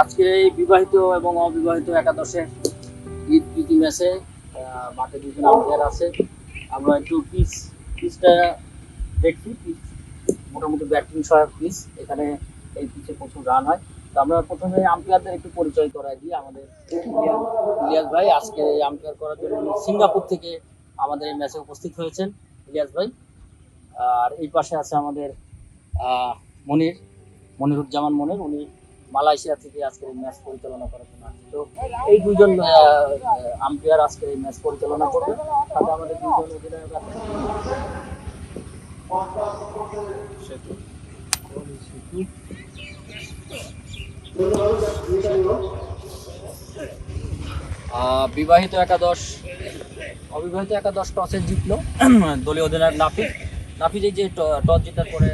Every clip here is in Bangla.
আজকের এই বিবাহিত এবং অবিবাহিত একাদশের ঈদ প্রীতি ম্যাচে মাঠে দুজন আম্পায়ার আছে। আমরা একটু পিচ পিচটা দেখছি পিচ মোটামুটি ব্যাটিং সহায়ক পিচ এখানে এই পিচে প্রচুর রান হয়। তো আমরা প্রথমে আম্পায়ারদের একটু পরিচয় করাই দিই, আমাদের ইলিয়াস ভাই। আজকে এই আম্পায়ার করার জন্য সিঙ্গাপুর থেকে আমাদের এই ম্যাচে উপস্থিত হয়েছেন, ইলিয়াস ভাই। আর এই পাশে আছে আমাদের মনির, মনিরুজ্জামান মনির। উনি মালয়েশিয়া থেকে আজকের এই ম্যাচ পরিচালনা করার জন্য আসছে। তো এই দুজন আম্পায়ার আজকে এই ম্যাচ পরিচালনা করবে। সাথে আমাদের দুজন অধিনায়ক আছে সেতু বিবাহিত একাদশ অবিবাহিত একাদশ টসে জিতলো দলীয় অধিনায়ক নাফিজ নাফিজ এই যে টস জেতার পরে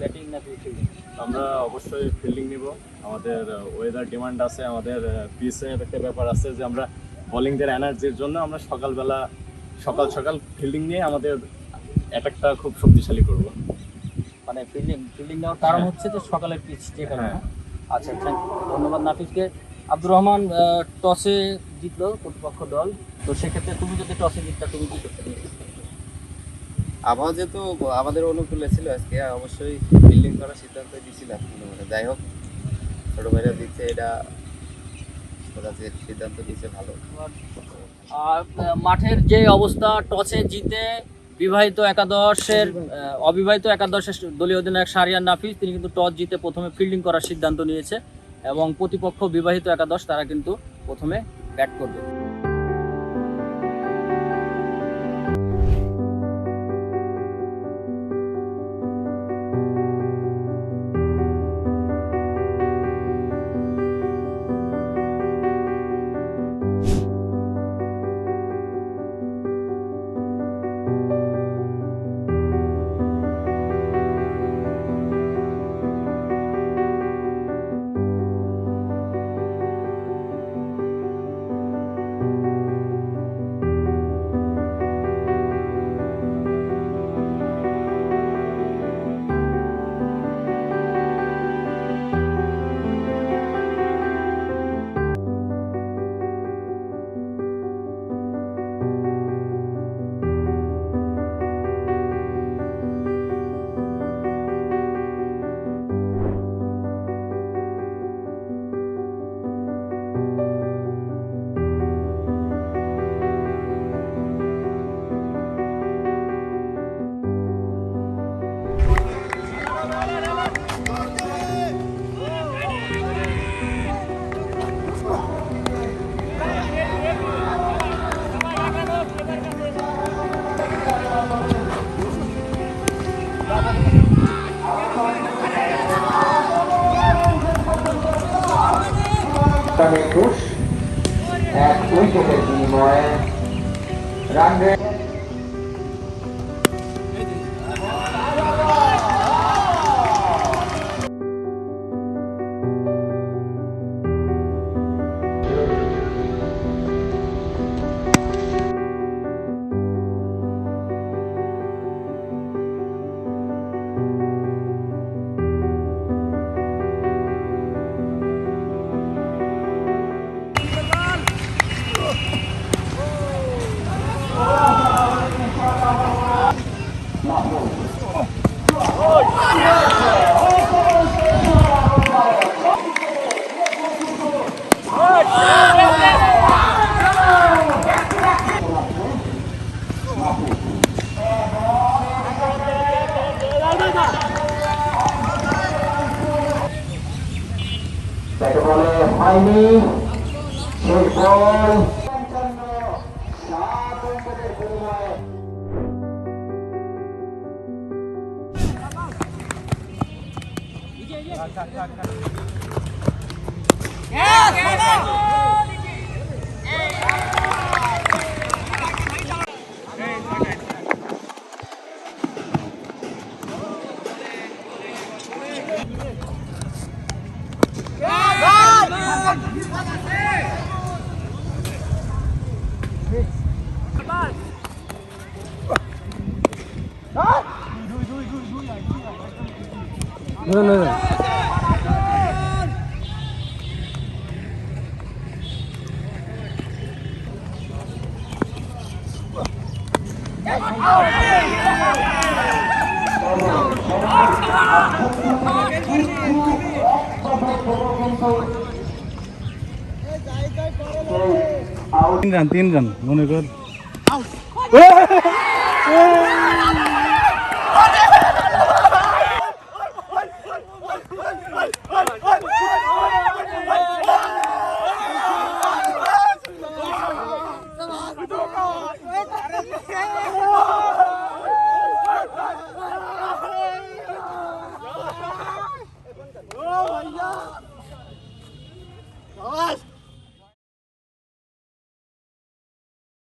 ব্যাটিং নাকি ফিল্ডিং আমরা অবশ্যই ফিল্ডিং নিব। আমাদের ওয়েদার ডিমান্ড আছে আমাদের পিসের একটা ব্যাপার আছে যে আমরা বোলিংদের এনার্জির জন্য আমরা সকালবেলা সকাল সকাল ফিল্ডিং নিয়ে আমাদের অ্যাটাকটা খুব শক্তিশালী করব। মানে ফিল্ডিং ফিল্ডিং নেওয়ার কারণ হ্যাঁ। হচ্ছে যে সকালের পিচ যে কারণে হ্যাঁ। আচ্ছা থ্যাংক ধন্যবাদ নাফিজকে আব্দুর রহমান টসে জিতলো প্রতিপক্ষ দল তো সেক্ষেত্রে তুমি যদি টসে জিততা তুমি কি করতে আবহাওয়া যেহেতু আমাদের অনুকূলে ছিল আজকে অবশ্যই বিল্ডিং করার সিদ্ধান্ত দিয়েছিলাম মানে যাই হোক। ছোট ভাইরা দিচ্ছে এটা সিদ্ধান্ত দিচ্ছে ভালো। আর মাঠের যে অবস্থা, টসে জিতে বিবাহিত একাদশের অবিবাহিত একাদশের দলীয় অধিনায়ক সারিয়ান নাফিস, তিনি কিন্তু টস জিতে প্রথমে ফিল্ডিং করার সিদ্ধান্ত নিয়েছে এবং প্রতিপক্ষ বিবাহিত একাদশ, তারা কিন্তু প্রথমে ব্যাট করবে। একুশ এক উইকেটের বিনিময়ে রান বলে হয়নি শেষ বল Yeah, yeah, yeah. Nơ nơ. তিন রান তিন রান মনে কর